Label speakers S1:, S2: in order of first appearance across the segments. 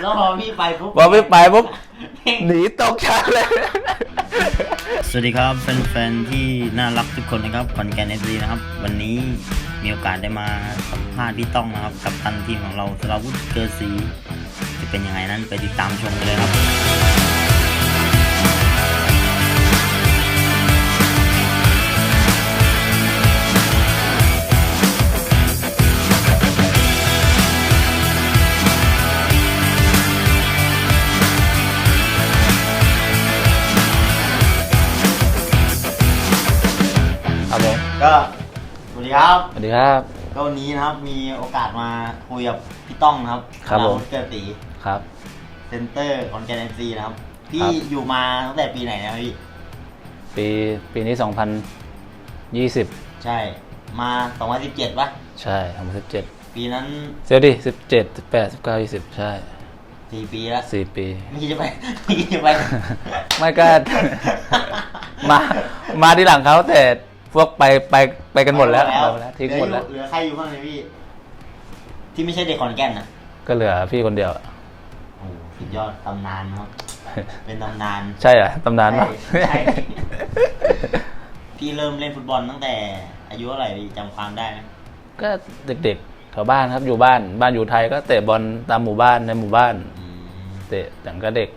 S1: แล้วพอพี่ไปปุ๊บ
S2: พอไม่ไปปุ๊บหนีตกชั้นเลย
S1: สวัสดีครับแฟนๆที่น่ารักทุกคนนะครับคอนแกนเอฟซีนะครับ วันนี้มีโอกาสได้มาสัมภาษณ์พี่ต้องนะครับ กับตันทีมของเราสราวุธเกอร์ซีจะเป็นยังไงนั้นไปติดตามชมกันเลยครับ
S2: ครับ
S1: สวัสดีครับ ก็วันนี้นะครับมีโอกาสมาคุยกับพี่ต้องนะครับ
S2: ครับผม
S1: สาวุธเกอร์ตี
S2: ครับ
S1: เซนเตอร์คอนแกนเอฟซีนะครับ พี่
S2: ครับ
S1: อยู่มาตั้งแต่ปีไหนนะครับพี่
S2: ปีปีนี้ 2020
S1: ใช่ มา 2017ป่ะ
S2: ใช่2017
S1: ปีนั้น
S2: เซลดิ17 18 19 20 ใช่
S1: 4 ปีแล้ว
S2: 4ปี
S1: ไม่คิดจะไป ไม่คิดจะไป
S2: ไม่ก็ มามาที่หลังเขาแต่ พวกไปไปไปกันหมดแล้วไปหมดแล้วทิ้งหมดแล้ว
S1: เหลือใครอยู่บ้างเนี่ยพี่ ที่ไม่ใช่เด็กขอนแก่นนะ
S2: ก็เหลือพี่คนเดียว
S1: โอ้โหสุดยอดตำนานนะครับ เป็นตำนาน
S2: ใช่เหรอตำนานปะ
S1: ใช่ใช่ พี่เริ่มเล่นฟุตบอลตั้งแต่ อายุเท่าไหร่พี่จำความได้ไหม
S2: ก็เด็กๆแถวบ้านครับอยู่บ้าน บ้านอยู่ไทยก็เตะบอลตามหมู่บ้านในหมู่บ้าน
S1: อืม
S2: เตะอย่างก็เด็ก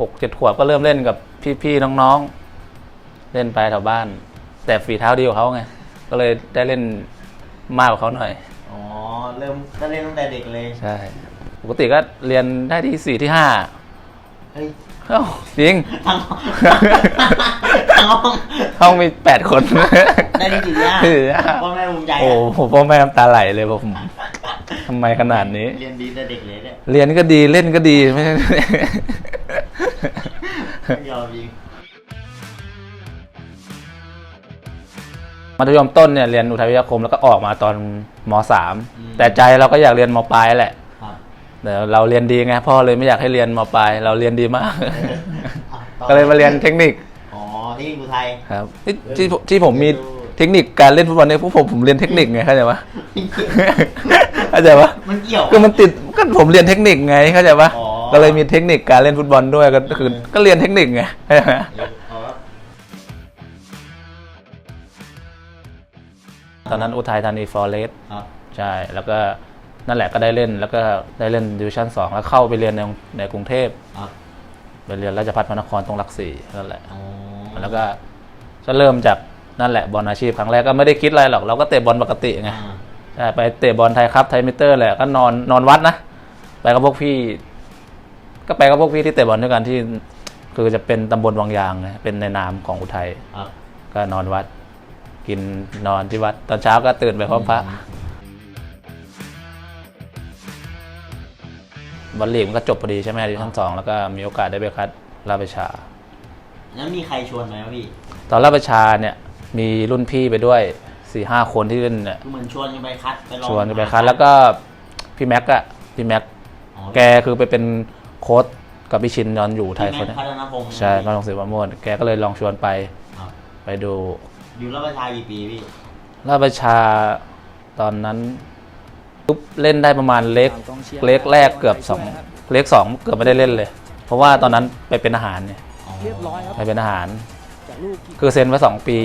S2: หกเจ็ดขวบก็เริ่มเล่นกับพี่ๆน้องๆ เล่นไปแถวบ้าน แต่ฝีเท้าดีกว่าเขาไง ก็เลยได้เล่นมากกว่าเขาหน่อย
S1: อ๋อ เริ่มก็เล่นตั้งแต่เด็กเลย
S2: ใช่ ปกติก็เรียนได้ที่สี่ที่ห้า
S1: เฮ้ย
S2: เอ้าจริง
S1: ทั้งห้องทั้งห้อง
S2: ห้องมีแปดคน
S1: ได้ที่สี่ที่ห้า
S2: ที่สี่ที่ห้า
S1: พ่อแม่ภูมิใจ
S2: โอ้
S1: อะ
S2: ผมพ่อแม่น้ำตาไหลเลยผมทำไมขนาดนี้
S1: เรียนดีแต่เด็กเลยเนี่ย
S2: เรียนก็ดีเล่นก็ดีไม่ใช่
S1: ไม่ยอมยิง
S2: มัธยมต้นเนี่ยเรียนอุทัยวิทยาคมแล้วก็ออกมาตอนมสามแต่ใจเราก็อยากเรียนมปลายแหละ
S1: ครับ
S2: แต่เราเรียนดีไงพ่อเลยไม่อยากให้เรียนมปลายเราเรียนดีมาก
S1: อะต่อ
S2: ก็เลยมาเรียนเทคนิค
S1: อ๋อที่อุทัย
S2: ครับที่ที่ที่ผมมีเทคนิคการเล่นฟุตบอลเนี่ยพวกผมผมเรียนเทคนิคไงเข้าใจปะ เข้าใจปะ
S1: มันเกี่ยว
S2: ก็มันติดก็ผมเรียนเทคนิคไงเข้าใจปะ
S1: อ๋อ
S2: ก็เลยมีเทคนิคการเล่นฟุตบอลด้วยก็คือก็เรียนเทคนิคไงเข้าใจปะ ตอนนั้นอุทัยธานีฟอร์เรส
S1: ครับ
S2: ใช่ แล้วก็นั่นแหละก็ได้เล่นแล้วก็ได้เล่นดิวิชั่นสองแล้วเข้าไปเรียนในในกรุงเทพ
S1: ครับ
S2: ไปเรียนราชภัฏพระนครตรงหลักสี่นั่นแหละ
S1: อ๋อ
S2: แล้วก็จะเริ่มจากนั่นแหละบอลอาชีพครั้งแรกก็ไม่ได้คิดอะไรหรอกเราก็เตะบอลปกติไง
S1: อ่า
S2: ใช่ไปเตะบอลไทยครับไทยมิเตอร์แหละก็นอนนอนวัดนะไปกับพวกพี่ ก็ไปกับพวกพี่ที่เตะบอลด้วยกันที่ คือจะเป็นตำบลวังยางไงเป็นในนามของอุทัย
S1: ครับ
S2: ก็นอนวัด กินนอนที่วัด ตอนเช้าก็ตื่นไปพร้อมพระบอลลีกมันก็จบพอดีใช่ไหมดิวิชั่นสองแล้วก็มีโอกาสได้ไปคัดราชประชา
S1: แล้วมีใครชวนไหมครับพี่
S2: ตอนราชประชาเนี่ยมีรุ่นพี่ไปด้วยสี่ห้าคนที่เล่นเนี่ย
S1: คือเหมือนชวนกันไปคัดไปลอง
S2: ชวนไปคัดแล้วก็พี่แม็กอะพี่แม็ก
S1: อ๋อ
S2: แกคือไปเป็นโค้ชกับพี่ชินนอนอยู่ไทย
S1: พี่
S2: คน
S1: แม่
S2: เนี้
S1: พัฒนพงศ์
S2: ใช่มาลงศิลปะม่วนแกก็เลยลองชวนไป
S1: ครับ
S2: ไปดู
S1: อยู่รับประชากี่ปีพี่
S2: ราชประชาตอนนั้นปุ๊บเล่นได้ประมาณเล็กเล็กแรกเกือบสองเล็กสองเกือบไม่ได้เล่นเลย เพราะว่าตอนนั้นไปเป็นอาหารเนี่ย
S1: อ๋อ
S3: เรียบร้อยครับ
S2: ไปเป็นอาหาร
S3: จากลูกที่
S2: คือเซ็นไว้สองปี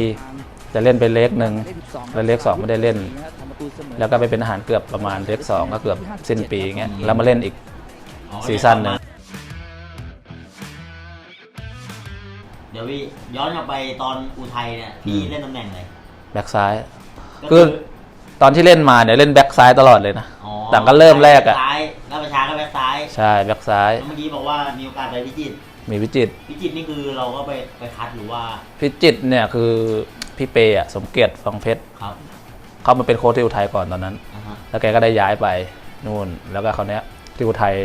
S2: จะเล่นไปเล็กหนึ่ง
S3: ได้12
S2: แล้วเล็กสองไม่ได้เล่น
S3: ทำประตูเสมอ
S2: แล้วก็ไปเป็นอาหารเกือบประมาณเล็กสองก็เกือบสิ้นปีเงี้ยแล้วมาเล่นอีก
S1: อ๋อ
S2: ซีซั่นหนึ่ง
S1: เดี๋ยวพี่ย้อนกลับไปตอนอุทัยเนี่ยพี่เล่นตำแหน่งอะไร
S2: แบ็กซ้าย
S1: ก็
S2: คือตอนที่เล่นมาเนี่ยเล่นแบ็กซ้ายตลอดเลยนะ
S1: อ๋อ
S2: แต่ก็เริ่มแรกอะ
S1: ซ้ายรับประชาก็แบ็คซ้าย
S2: ใช่แบ็กซ้าย
S1: แล้วเมื่อกี้บอกว่ามีโอกาสไปพิจิตร
S2: มีพิจิตร
S1: พิจิตรนี่คือเราก็ไปไปคัดหรือว่า
S2: พิจิตรเนี่ยคือพี่เปย์อะสมเกียรติฟังเพชร
S1: ครับ
S2: เขามาเป็นโค้ชที่อุทัยก่อนตอนนั้น
S1: อ่าฮะ
S2: แล้วแกก็ได้ย้ายไปนู่น แล้วก็เขาวเนี้ยที่อุทัย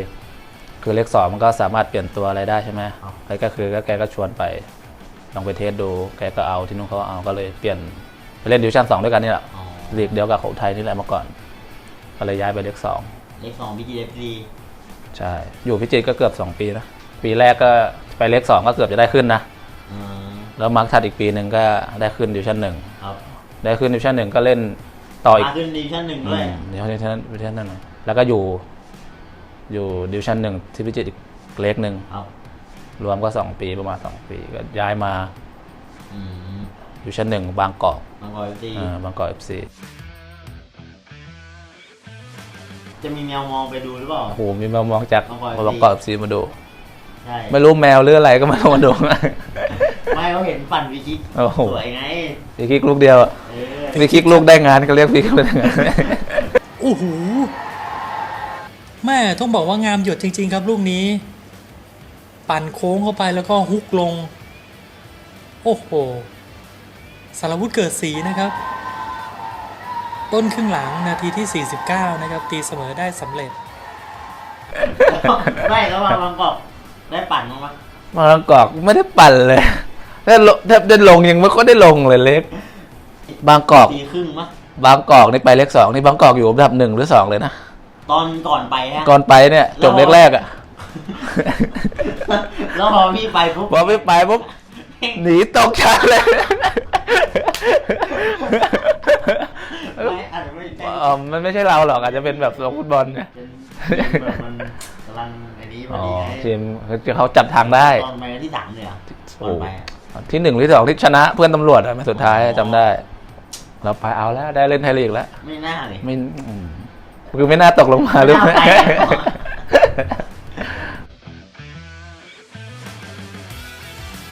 S2: คือเลขสองมันก็สามารถเปลี่ยนตัวอะไรได้ใช่ไหมแล้วก็คือก็แกก็ชวนไปลองไปเทสดูแกก็เอาที่นู่นเขาเอาก็เลยเปลี่ยนไปเล่นดิวชั่นสองด้วยกันนี่แหละ
S1: อ๋อ
S2: ลีกเดียวกับของอุทัยนี่แหละมาก่อนก็เลยย้ายไปเลขสอง
S1: เลขสองพิจิตรเอฟซี
S2: ใช่อยู่พิจิตรก็เกือบสองปีนะปีแรกก็ไปเลขสองก็เกือบจะได้ขึ้นนะ
S1: อืม
S2: แล้วมาร์คถัดอีกปีหนึ่งก็ได้ขึ้นดิวชั่นหนึ่ง
S1: ครับ
S2: ได้ขึ้นดิวชั่นหนึ่งก็เล่นต่ออีก
S1: มาขึ้นดิวิชั่นหนึ่ง
S2: อื
S1: ด้วย
S2: มดิวชั่นดิวชั่นหนึ่งแล้วก็อยู่ อยู่ดิวชั่นหนึ่งที่พิจิตรอีกเล็กหนึ่ง
S1: เอา
S2: รวมก็สองปีประมาณสองปีก็ย้ายมา
S1: อืม
S2: ดิวชั่นหนึ่งบางกอก
S1: บางกอกตี
S2: อ่าบางกอกเอฟซี
S1: จะมีแมวมองไปดูหรือเปล่า
S2: โอ้โหมีมามองจาก
S1: บางกอก FC
S2: บางกอกเอฟซีมาดู
S1: ใช่
S2: ไม่รู้แมวหรืออะไรก็มามาดู
S1: ไม่เขาเห็นปั่นวิกิก
S2: โอ้โห
S1: สวยไง
S2: พี่คิกลูกเดียวอะ
S1: เออ
S2: พี่คิกลูกได้งานก็เรียกพี่คิกลูกได้งาน
S4: โอ้โห แม่ต้องบอกว่างามหยดจริง ๆ ครับลูกนี้ ปั่นโค้งเข้าไปแล้วก็ฮุกลง โอ้โหสารวุฒิเกิดสีนะครับ ต้นครึ่งหลังนาทีที่ 49 นะครับ ตีเสมอได้สำเร็จ
S1: ไม่แล้วว่าบางกอกได้ปั่นมั้างปะ
S2: มาบางกอกไม่ได้ปั่นเลยแทบลงแทบได้ลงยังไม่ค่อยได้ลงเลยเล็ก บางกอก
S1: ตีครึ่งมั้
S2: บางกอกนี่ไปเลขสองนี่บางกอกอยู่อันดับหนึ่งหรือสองเลยนะ
S1: ตอนก่อนไปฮะ
S2: ก่อนไปเนี่ยจบเลขแรกอะ
S1: แล้วพอพี่ไปปุ๊บ
S2: พอไม่ไปปุ๊บหนีตกชั้นเลย
S1: ไม่อาจจะไม่ได้
S2: อ๋อมันไม่ใช่เราหรอกอาจจะเป็นแบบลงฟุตบอลเนี่ย
S1: เป็นแบบมันกำลังอันนี้พอ
S2: อ๋อ
S1: ดีไง
S2: ทีมเขาจับทางได้
S1: ตอนไปที่สามเลยเหรอต
S2: โอ้
S1: อนไปอะ
S2: ที่หนึ่งที่สองที่ชนะเพื่อนตำรวจอะมาสุดท้ายจำได้ เราไปเอาแล้วได้เล่นไทยลีกแล้ว
S1: ไม่น่าเลย
S2: ไม่อืม คือไม่น่าตกลงมาหรือ
S1: ไม่น่าไปอะ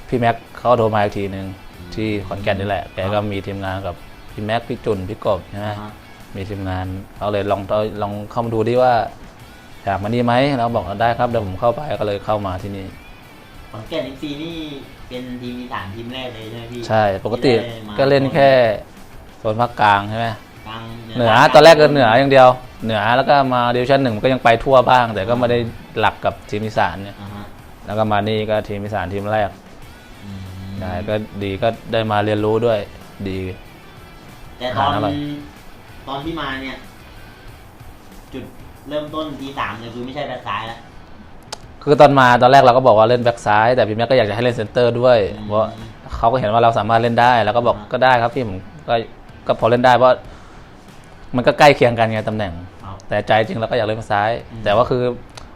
S2: พี่แม็กเขาโทรมาอีกทีหนึ่งที่ขอนแก่นนี่แหละ แกก็มีทีมงานกับพี่แม็กพี่จุนพี่กบใช่ไหม
S1: อ่าฮะ
S2: มีทีมงานเขาเลยลองลองเข้ามาดูดิว่าอยากมานี่ไหมเราบอกว่าได้ครับเดี๋ยวผมเข้าไปก็เลยเข้ามาที่นี่
S1: ขอนแก่นเอ็มซีนี่เป็นทีมอีสานทีมแรกเลยใช่ไหมพี่
S2: ใช่ ปกติ
S1: ที่ได้มา
S2: ก็เล่นแค่โซนภาคกลางใช่ไหม
S1: กลาง
S2: เหนือตอนแรกก็เหนืออย่างเดียว เหนือแล้วก็มาดิวชั่นหนึ่งก็ยังไปทั่วบ้าง แต่ก็ไม่ได้หลักกับทีมอีสานเนี่ย
S1: อ่าฮะ
S2: แล้วก็มานี่ก็ทีมอีสานทีมแรก
S1: อืม
S2: ใช่ก็ดีก็ได้มาเรียนรู้ด้วย ดี
S1: แต่ตอน
S2: อาหารอร่อย
S1: ตอนที่มาเนี่ย จุดเริ่มต้นทีสามเนี่ยคือไม่ใช่แบ็คซ้ายแล้ว
S2: คือตอนมาตอนแรกเราก็บอกว่าเล่นแบ็กซ้ายแต่พี่แม็กก็อยากจะให้เล่นเซนเตอร์ด้วย
S1: อืม
S2: เพราะเขาก็เห็นว่าเราสามารถเล่นได้ แล้วก็บอก
S1: อ่า
S2: ก็ได้ครับพี่ผมก็ก็พอเล่นได้เพราะ มันก็ใกล้เคียงกันไงตำแหน่ง
S1: ครับ
S2: แต่ใจจริงเราก็อยากเล่นแบ็กซ้าย
S1: อืม
S2: แต่ว่าคือ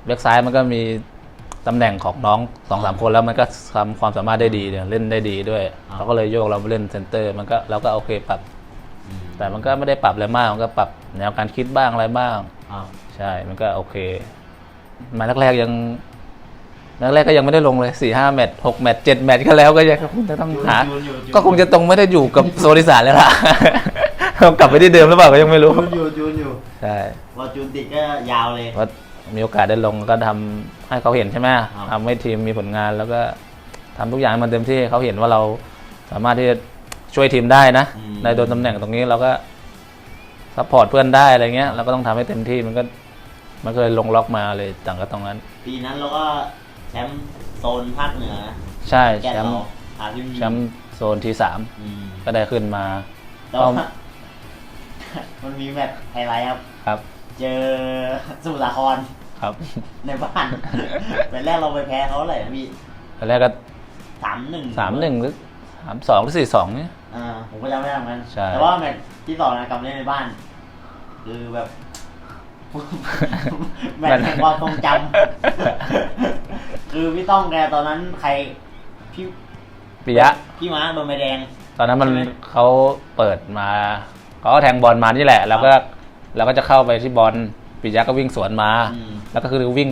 S2: แบ็กซ้ายมันก็มีตำแหน่งของน้องสองสามคนแล้วมันก็ทำความสามารถได้ดีเนี่ยเล่นได้ดีด้วยเขาก็เลยโยกเรามาเล่นเซนเตอร์มันก็เราก็โอเคปรับ
S1: อืม
S2: แต่มันก็ไม่ได้ปรับอะไรมากมันก็ปรับแนวการคิดบ้างอะไรบ้าง
S1: ครับ
S2: ใช่มันก็โอเค มาแรกๆยังแรกๆก็ยังไม่ได้ลงเลยสี่ห้าแมตช์หกแมตช์เจ็ดแมตช์ก็แล้วก็ยังคงจะต้องหา
S1: จูนอยู่จูน
S2: ก็คงจะตรงไม่ได้อยู่กับโซลิสานแล้วล่ะ เรากลับไปที่เดิมหรือเปล่าก็ยังไม่รู้
S1: จูนอยู่จูนอยู่
S2: ใช่
S1: พอจูนติดก็ยาวเลย
S2: ว่ามีโอกาสได้ลงก็ทำให้เขาเห็นใช่ไหม
S1: ครับ
S2: ทำให้ทีมมีผลงานแล้วก็ทำทุกอย่างให้มันเต็มที่เขาเห็นว่าเราสามารถที่จะช่วยทีมได้นะ ในโดนตำแหน่งตรงนี้เราก็ซัพพอร์ตเพื่อนได้อะไรเงี้ยเราก็ต้องทำให้เต็มที่มันก็มันก็เลยลงล็อกมาเลยต่างก็ตรงนั้น
S1: ปีนั้นเราก็แชมป์โซนภาคเหนือ
S2: ใช่
S1: แก
S2: แช
S1: น
S2: ม
S1: เรา
S2: ป์
S1: อาพิมพ์
S2: แชมป์โซนที่สาม
S1: อืม
S2: ก็ได้ขึ้นมา
S1: แล้ว
S2: เอา
S1: มันมีแมตช์ไฮไลท์ครับ
S2: ครับ
S1: เจอสมุทรสาคร
S2: ครับ
S1: ในบ้านเป็นแรกเราไปแพ้เขาเท่าไหร่นะพี่
S2: ตอนแรกก็
S1: สามหนึ่ง
S2: สามหนึ่งหรือสามสองหรือสี่สองเนี่ย
S1: อ่าผมก็จำไม่ได้เหมือนกัน
S2: ใช่
S1: แต่ว่าแมตช์ที่สองนะกลับมาเล่นในบ้าน คือแบบ แมตช์แห่งความทรงจำคือพี่ต้องแกตอนนั้นใครพี่
S2: ปิยะ
S1: พี่ม้าโดนใบแดง
S2: ตอนนั้นมัน
S1: ใช่ไหม
S2: เขาเปิดมา เขาก็แทงบอลมานี่แหละ แล้วก็เราก็จะเข้าไปที่บอลปิยะก็วิ่งสวนมา
S1: อืม
S2: แล้วก็คือวิ่ง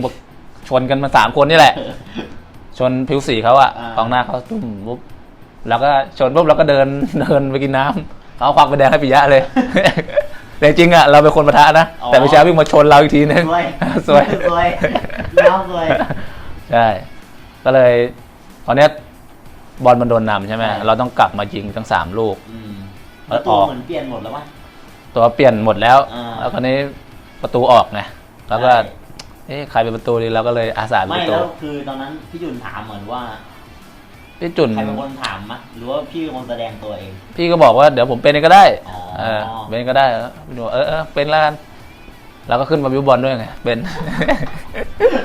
S2: ชนกันมาสามคนนี่แหละ ชนผิวสีเขาอะ
S1: อ่า
S2: กองหน้าเขาตุ้มปุ๊บแล้วก็ชนปุ๊บแล้วก็เดินเดินไปกินน้ำเขาควักไปแดงให้ปิยะเลยแต่จริงอะเราเป็นคนประทะนะ
S1: อ๋อ
S2: แต่ปิยะวิ่งมาชนเราอีกทีนึง
S1: สวย
S2: สวย
S1: สวยแล้วสวย
S2: ใช่ก็เลยตอนเนี้ยบอลมันโดนนำใช่ไหม
S1: ใช่
S2: เราต้องกลับมายิงทั้งสามลูก
S1: อืม
S2: แล้
S1: แล้ว
S2: ว
S1: ตัว
S2: ออก
S1: เหมือนเปลี่ยนหมดแล้วป่ะ
S2: ตัวเปลี่ยนหมดแล้ว
S1: อ่า
S2: แล้วคราวนี้ประตูออกไงแล้วก็
S1: ใช่
S2: เอ๊ะใครเป็นประตูดีเราก็เลยอาสาเป็น
S1: ไม่
S2: ประตู
S1: แล้วคือตอนนั้นพี่จุนถามเหมือนว่า
S2: พี่จุน
S1: ใครเป็นคนถามมะหรือว่าพี่เป็นคนแสดงตัวเอง
S2: พี่ก็บอกว่าเดี๋ยวผมเป็นเองก็ได้
S1: อ๋อ
S2: เออเป็นก็ได้แล้วพี่จุนบอกเออเออเป็นแล้วกันแล้วก็ขึ้นมาบิวบอลด้วยไง เป็น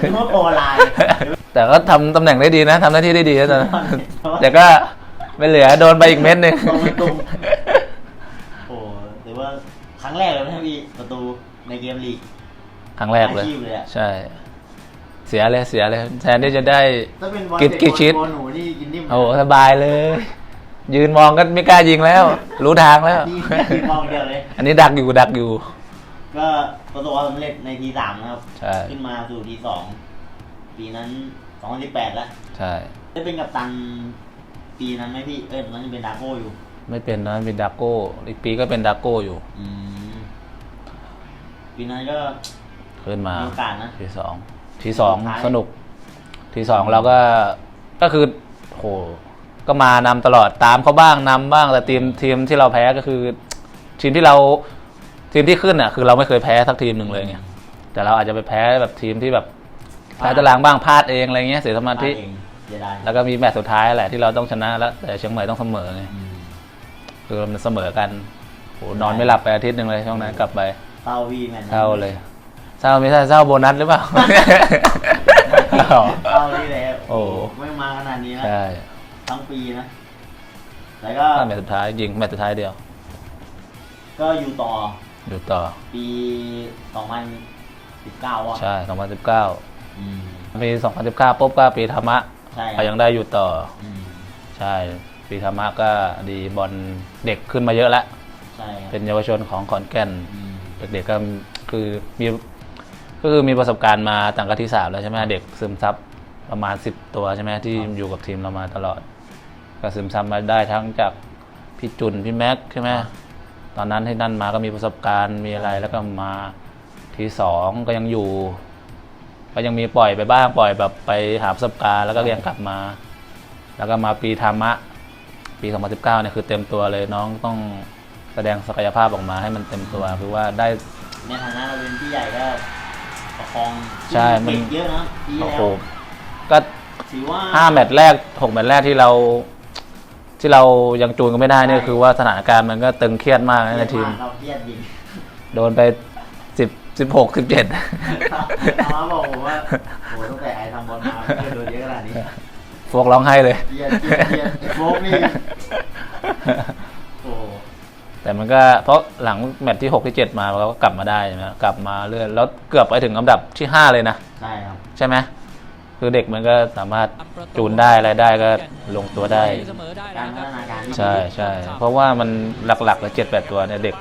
S1: นึกว่าโปรไลน์
S2: แต่ก็ทำตำแหน่งได้ดีนะทำหน้าที่ได้ดีนะตอนนั้น แต่ก็ไม่เหลือโดนไปอีกเม็ดหนึ่ง
S1: ตรงไปตรงโอ้หรือว่าค รั้งแรกเลยไหมพี่ประตูในเกมลีก
S2: ครั้งแรกเลย
S1: อาชีพเลยอะ
S2: ใช่
S1: โเสี
S2: ยเลยเสียเลยแทนที่จะได้
S1: ถ้าเป็นบอล
S2: กิน
S1: เตะ
S2: กี่ชิด
S1: บอลหนูนี่กินนิ่ม
S2: โอ้โหสบายเลย ยืนมองก็ไม่กล้ายิงแล้ว รู้ทางแล้ว
S1: นี่ยิงมองเดียวเลย
S2: อันนี้ดักอยู่ดักอยู่
S1: ก็ประสบความสำเร็จในทีสามนะครับ
S2: ใช่
S1: ขึ้นมาสู่ทีสองปีนั้นสองพันสิบแปดแล้ว
S2: ใช่
S1: ได้เป็นกัปตันปีนั้นไหมพี่ เอ้ยตอนนั้นยังเป็นดาโก้อยู่
S2: ไม่เป็นนะเป็นดักโก้ อีกปีก็เป็นดักโก้อยู่
S1: อืม ปีนั้นก็
S2: ขึ้นมา
S1: มีโอกาสนะ
S2: ทีสองทีสอง
S1: สุดท้าย
S2: สนุก ทีสองเราก็ก็คือโหก็มานำตลอดตามเขาบ้างนำบ้างแต่ทีมทีมที่เราแพ้ก็คือ ทีมที่เราทีมที่ขึ้นอะ คือเราไม่เคยแพ้สักทีมหนึ่งเลยไงแต่เราอาจจะไปแพ้แบบทีมที่แบบแพ้ตารางบ้างพลาดเองอะไรเงี้ยเสียสมาธิ
S1: พลดเองเสียดาย
S2: แล้วก็มีแมตช์สุดท้ายแหละที่เราต้องชนะแล้ว แต่เชียงใหม่ต้องเสมอไง
S1: อืม
S2: คือมันเสมอกันโหนอนไม่หลับไปอาทิตย์หนึ่งเลยช่วงนั้นกลับไป
S1: เศร้าพี่แมน
S2: เศร้าเลยเศร้าไม่ใช่เศร้าโบนัสหรือเปล่า
S1: เศร้าที่แล้ว
S2: โอ้
S1: ไม่มาขนาดนี้นะ
S2: ใช่
S1: ทั้งปีนะแล้วก็
S2: แมตช์สุดท้ายยิงแมตช์สุดท้ายเดียว
S1: ก็อยู่ต่อ
S2: อยู่ต่อ
S1: ปีสองพันสิบเก้าอะ
S2: ใช่2019
S1: อืม
S2: ปี2019ปุ๊บก็ปีธรรมะ
S1: ใช่
S2: ก็ยังได้อยู่ต่อ
S1: อืม
S2: ใช่ ปีธรรมะก็ดีบอลเด็กขึ้นมาเยอะแล้ว
S1: ใช่ครับ
S2: เป็นเยาวชนของขอนแก่น
S1: อืม
S2: เด็กๆก็คือมีก็คือมีประสบการณ์มาต่างกันที่สามแล้วใช่ไหมเด็กซึมซับประมาณสิบตัวใช่ไหมที่อยู่กับทีมเรามาตลอด ก็ซึมซับมาได้ทั้งจากพี่จุนพี่แม็กใช่ไหมตอนนั้นที่นั่นมาก็มีประสบการณ์มีอะไรแล้วก็มาทีสองก็ยังอยู่ ก็ยังมีปล่อยไปบ้างปล่อยแบบไปหาประสบการณ์แล้วก็ยังกลับมา แล้วก็มาปีธรรมะ ปี 2019เนี่ยคือเต็มตัวเลยน้องต้อง แสดงศักยภาพออกมาให้มันเต็มตัวคือว่าได้
S1: ในฐานะเราเป็นพี่ใหญ่ก็ประคอง
S2: ใช่มัน
S1: เด็กเยอะนะปี
S2: โอ้
S1: แล้
S2: โห
S1: ว
S2: ก็
S1: ถือว่า
S2: ห้าแมตช์แรกหกแมตช์แรกที่เรา ที่เรายังจูนกันไม่ได้เนี่ยคือว่าสถานการณ์มันก็ตึงเครียดมากนะในทีม
S1: เราเครียดยิง
S2: โดนไปสิบสิบหกสิบเจ็ด
S1: เอามาบอกผมว่าโหตั้งแต่ไอ้ทำบอลมาเพื่อนโดนเยอะขนาดนี้
S2: พวกร้องไห้เลย
S1: เครียดเครียดเครียดไอ้โฟกนี่โอ้
S2: แต่มันก็เพราะหลังแมตช์ที่หกที่เจ็ดมาเราก็กลับมาได้ใช่ไหมกลับมาเรื่อยแล้วเกือบไปถึงอันดับที่ห้าเลยนะ
S1: ใช่ครับ
S2: ใช่ไหมคือเด็กมันก็สามารถจูนได้อะไรได้ก็ลงตัวได้
S3: เสมอได้
S1: การ
S3: นะค
S1: พั
S3: รับ
S1: ฒนาการที่ดี
S2: ใช่ใช่เพราะว่ามันหลักๆเลยเจ็ดแปดตัวเนี่ยเด็ก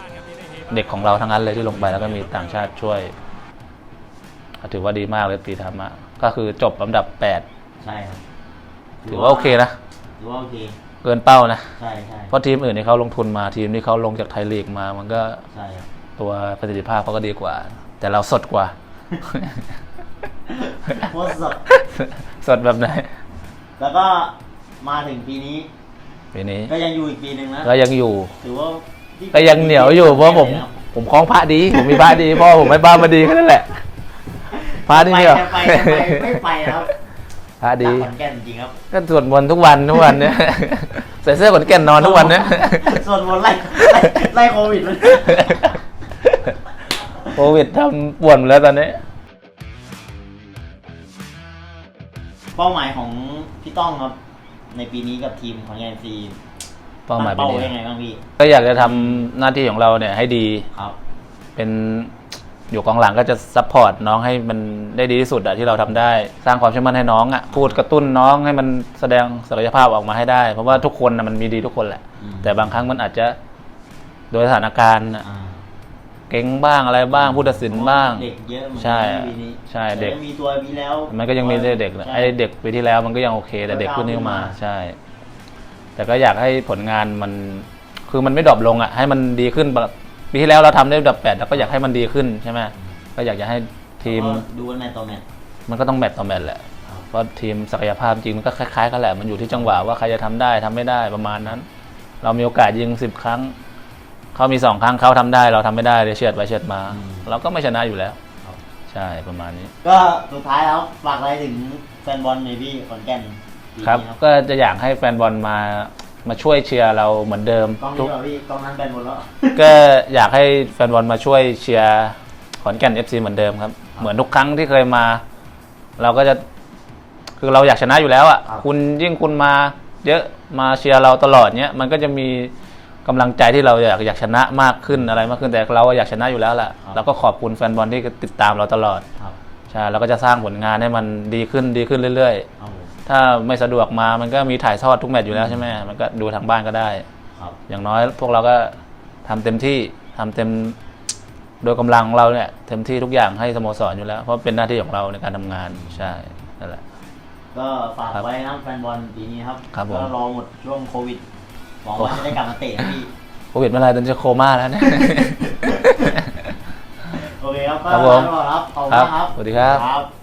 S2: เด็กของเราทั้งนั้นเลยที่ลงไปแล้วก็มีต่างชาติช่วยก็ถือว่าดีมากเลยปีธรรมะก็คือจบลำดับแปด
S1: ใช่ครับ
S2: ถือว่าโอเคนะ
S1: ถือว่าโอเค
S2: เกินเป้านะ
S1: ใช่ใช่
S2: เพราะทีมอื่นที่เขาลงทุนมาทีมที่เขาลงจากไทยลีกมา มันก็
S1: ใช่ครับ
S2: ตัวประสิทธิภาพเขาก็ดีกว่า แต่เราสดกว่า
S1: โคตรสด
S2: สดแบบไหน
S1: แล้วก็มาถึงปีนี้
S2: ปีนี้
S1: ก็ยังอยู่อีกปีหนึ่งนะ
S2: ก็ยังอยู่
S1: ถือว่าที่
S2: ก็ยังเหนียวอยู่เพราะผม ผมคล้องพระดี ผมมีพระดีพ่อผมไม่บ้ามาดีแค่นั้นแหละพระดี
S1: ไป
S2: เนี่ย
S1: ไปไปไปไม่ไปครับ
S2: พระดี
S1: รักขอนแก่นจริงครับ
S2: ก็สวดมนต์ทุกวันทุกวันเนี่ยใส่เสื้อขนแก่นนอนทุกวันเนี่ย
S1: ส่วนบนต์ไล่ไล่ไล่โควิดมัน
S2: โควิดทำป่วนหมดแล้วตอนนี้
S1: เป้าหมายของพี่ต้องครับ ในปีนี้กับทีมของแอนซี
S2: เป้าหมายเป็น
S1: เป้า
S2: ยังไง
S1: ยังไงบ้างพี่
S2: ก็อยากจะทำหน้าที่ของเราเนี่ยให้ดี
S1: ครับ
S2: เป็น อยู่กองหลังก็จะซัพพอร์ตน้องให้มันได้ดีที่สุดอะที่เราทำได้ สร้างความเชื่อมั่นให้น้องอะพูดกระตุ้นน้องให้มันแสดงศักยภาพออกมาให้ได้ เพราะว่าทุกคนนะมันมีดีทุกคนแหละ
S1: อืม
S2: แต่บางครั้งมันอาจจะโดยสถานการณ์อะ
S1: อ่า
S2: เก่งบ้างอะไรบ้างผู้ตัดสินบ้าง
S1: เด็กเยอะเหมือนกัน
S2: ใช่
S1: ปีนี้
S2: ใช่เด็ก
S1: แต่ยังมีตัวปีแล้ว
S2: มันก็ยังมีเด็กๆนะ
S1: ใช่
S2: ไอ้เด็กปีที่แล้วมันก็ยังโอเค แต่เด็กขึ้นนี่มาใช่ แต่ก็อยากให้ผลงานมันคือมันไม่ดรอปลงอะให้มันดีขึ้นแบบ ปีที่แล้วเราทำได้อันดับแปดเราก็อยากให้มันดีขึ้นใช่ไหมก็อยากจะให้ทีม
S1: ก็ดูกันแมตต์ต่อแมตต์
S2: มันก็ต้องแมตต์ต่อแมตต์แหละ
S1: ครับ
S2: เพราะทีมศักยภาพจริงมันก็คล้ายๆกันแหละ มันอยู่ที่จังหวะว่าใครจะทำได้ทำไม่ได้ประมาณนั้น เรามีโอกาสยิงสิบครั้ง เขามีสองครั้งเขาทำได้เราทำไม่ได้เลยเฉียดไปเฉียดมา เราก็ไม่ชนะอยู่แล้ว
S1: ครับ
S2: ใช่ประมาณนี้
S1: ก็สุดท้ายแล้วฝากอะไรถึงแฟนบอลในพี่ขอนแก่นปี
S2: ครับ
S1: นี้
S2: ก็จะอยากให้แฟนบอลมา มาช่วยเชียร์เราเหมือนเดิม
S1: กล้อง
S2: ทุ
S1: นี้
S2: ก
S1: เหรอพี่กล้องนั้นแบนหมดแล้ว
S2: ก็อยากให้แฟนบอลมาช่วยเชียร์ขอนแก่น FC เหมือนเดิมครับ เหมือนทุกครั้งที่เคยมา เราก็จะคือเราอยากชนะอยู่แล้วอะ
S1: ครับ
S2: คุณยิ่งคุณมาเยอะมาเชียร์เราตลอดเนี้ยมันก็จะมีกำลังใจที่เราอยากอยากชนะมากขึ้นอะไรมากขึ้นแต่เราอยากชนะอยู่แล้วแหละเราก็ขอบคุณแฟนบอลที่ติดตามเราตลอด
S1: ครับ
S2: ใช่แล้วก็จะสร้างผลงานให้มันดีขึ้นดีขึ้นเรื่อย
S1: ครับผม
S2: ๆ ถ้าไม่สะดวกมามันก็มีถ่ายทอดทุกแมตช์อยู่แล้วใช่ไหมมันก็ดูทางบ้านก็ได้
S1: ครับ
S2: อย่างน้อยพวกเราก็ทำเต็มที่ทำเต็มโดยกำลังของเราเนี่ยเต็มที่ทุกอย่างให้สโมสรอยู่แล้ว เพราะเป็นหน้าที่ของเราในการทำงานใช่นั่นแหละ
S1: ก็ฝาก
S2: ครับ
S1: ไว้นะแฟนบอลปีนี้ครับ
S2: ครับผม
S1: ก็รอหมดช่วงโควิดหวังว่าจะได้กลับมาเตะนะพี่
S2: โควิดเมื่อไหรตอนจะโคม่าแล้วเนี่ย
S1: โอเคครับก็
S2: ครับผม
S1: ลาไปก่อนครับขอบคุณ
S2: ครับ
S1: มากครับ
S2: สวัสดีครับ
S1: ครับ